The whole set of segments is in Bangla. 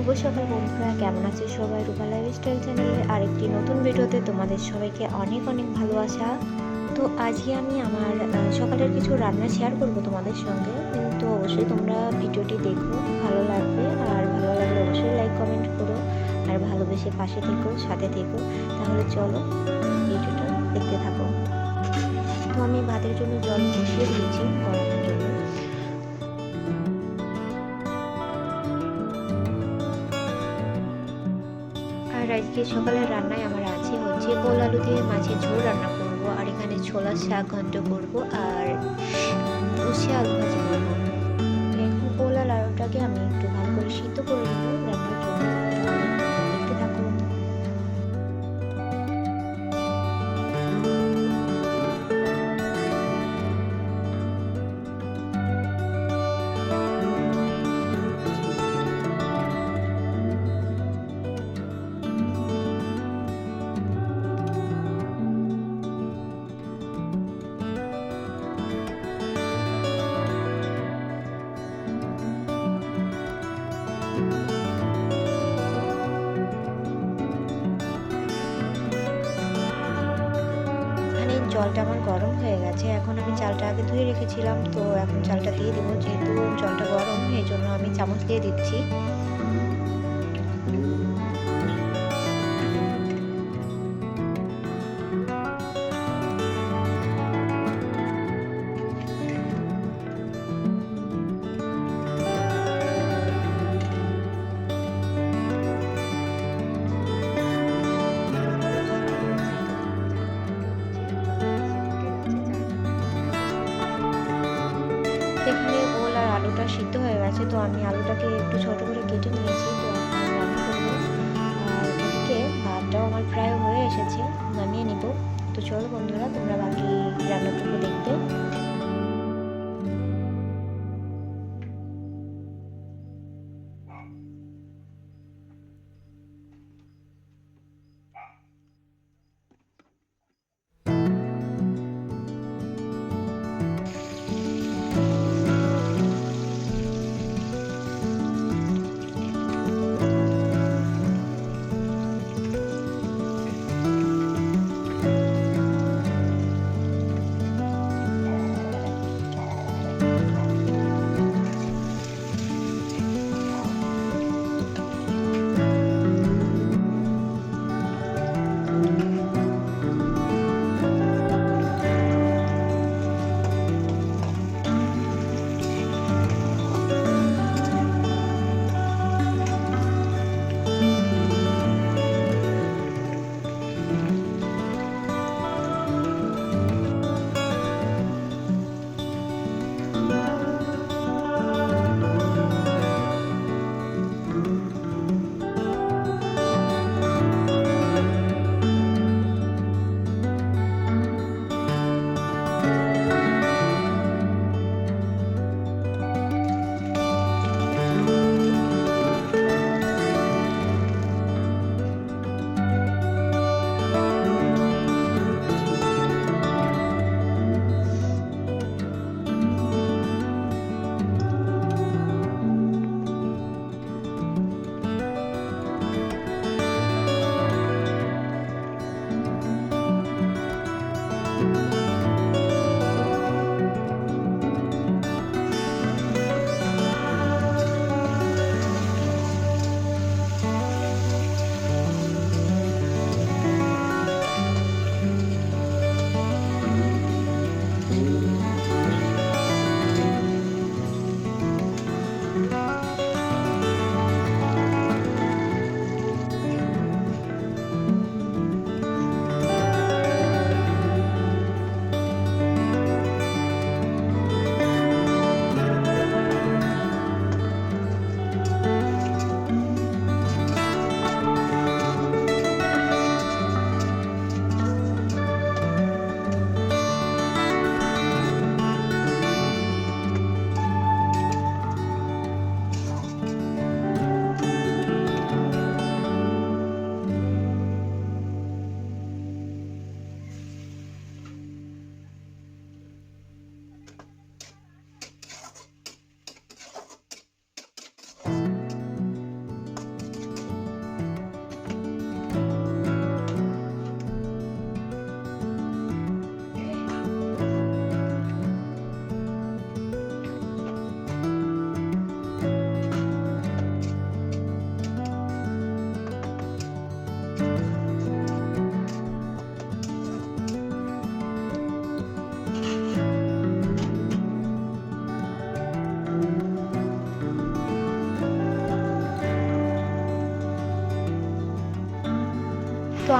শুভ সকাল বন্ধুরা। কেমন আছে সবাই? রূপা লাইফস্টাইল চ্যানেলে আরেকটি নতুন ভিডিওতে তোমাদের সবাইকে অনেক অনেক ভালোবাসা। তো আজকে আমি আমার সকালের কিছু রান্না শেয়ার করব তোমাদের সঙ্গে। তো অবশ্যই তোমরা ভিডিওটি দেখো, ভালো লাগবে। আর ভালো লাগলে অবশ্যই লাইক কমেন্ট করো। আর ভালোবেসে পাশে থেকো, সাথে থেকো। তাহলে চলো ভিডিওটা দেখতে থাকো। তো আমি ভাতের জন্য জল বসিয়ে দিয়েছি আজকে সকালের রান্নায় আমার আছে হচ্ছে গোল আলু দিয়ে মাছের ঝোল রান্না করব, আর এখানে ছোলা শাক ঘন্ট করব, আর উষে আলু ভাজি করব। গোল আলুটাকে আমি একটু ভালো করে সিদ্ধ করে নেব। এখানে জলটা আমার গরম হয়ে গেছে। এখন আমি চালটা আগে ধুয়ে রেখেছিলাম, তো এখন চালটা দিয়ে দেবো। যেহেতু জলটা গরম, এই জন্য আমি চামচ দিয়ে দিচ্ছি।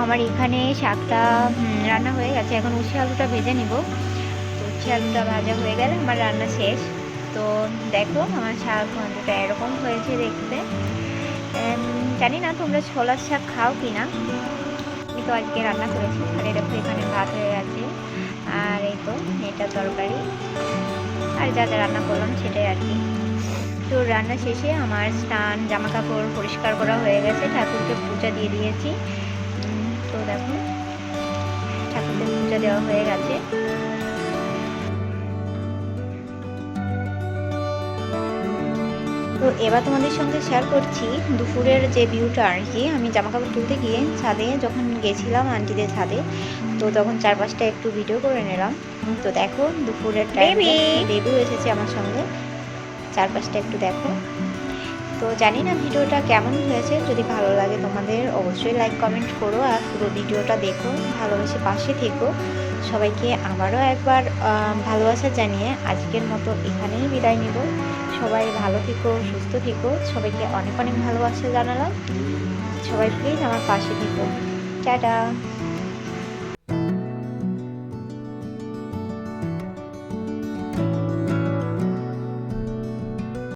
আমার এখানে শাকটা রান্না হয়ে গেছে। এখন উচ্ছে আলুটা ভেজে নিব। তো উচ্ছে আলুটা ভাজা হয়ে গেলে আমার রান্না শেষ। তো দেখো, আমার শাক ঘন্টটা এরকম হয়েছে দেখতে। জানি না তোমরা ছোলার শাক খাও কি না আমি তো আজকে রান্না করেছি। আর দেখো, এখানে ভাত হয়ে গেছে। আর এই তো এটা তরকারি। আর যা যা রান্না করলাম সেটাই আর কি। তো রান্না শেষে আমার স্নান জামা কাপড় পরিষ্কার করা হয়ে গেছে। ঠাকুরকে পূজা দিয়ে দিয়েছি। দেখো। ঠাকুরকে পূজা দেওয়া হয়ে গেছে। তো এবার তোমাদের সঙ্গে শেয়ার করছি দুপুরের যে ভিউটা আর কি। আমি জামা কাপড় তুলতে গিয়ে ছাদে যখন গেছিলাম আন্টিদের ছাদে তো তখন চারপাশটা একটু ভিডিও করে নিলাম। তো দেখো দুপুরের টাইমে বেবিও এসেছে আমার সঙ্গে। চারপাশটা একটু দেখো। তো জানি না ভিডিওটা কেমন হয়েছে, যদি ভালো লাগে তোমাদের অবশ্যই লাইক কমেন্ট করো আর পুরো ভিডিওটা দেখো, ভালোবেসে পাশে থেকো। সবাইকে আবারও একবার ভালোবাসা জানিয়ে আজকের মতো এখানেই বিদায় নেব। সবাই ভালো থেকো, সুস্থ থেকো। সবাইকে অনেক অনেক ভালোবাসা জানালাম। সবাই প্লিজ আমার পাশে থেকো। টাটা!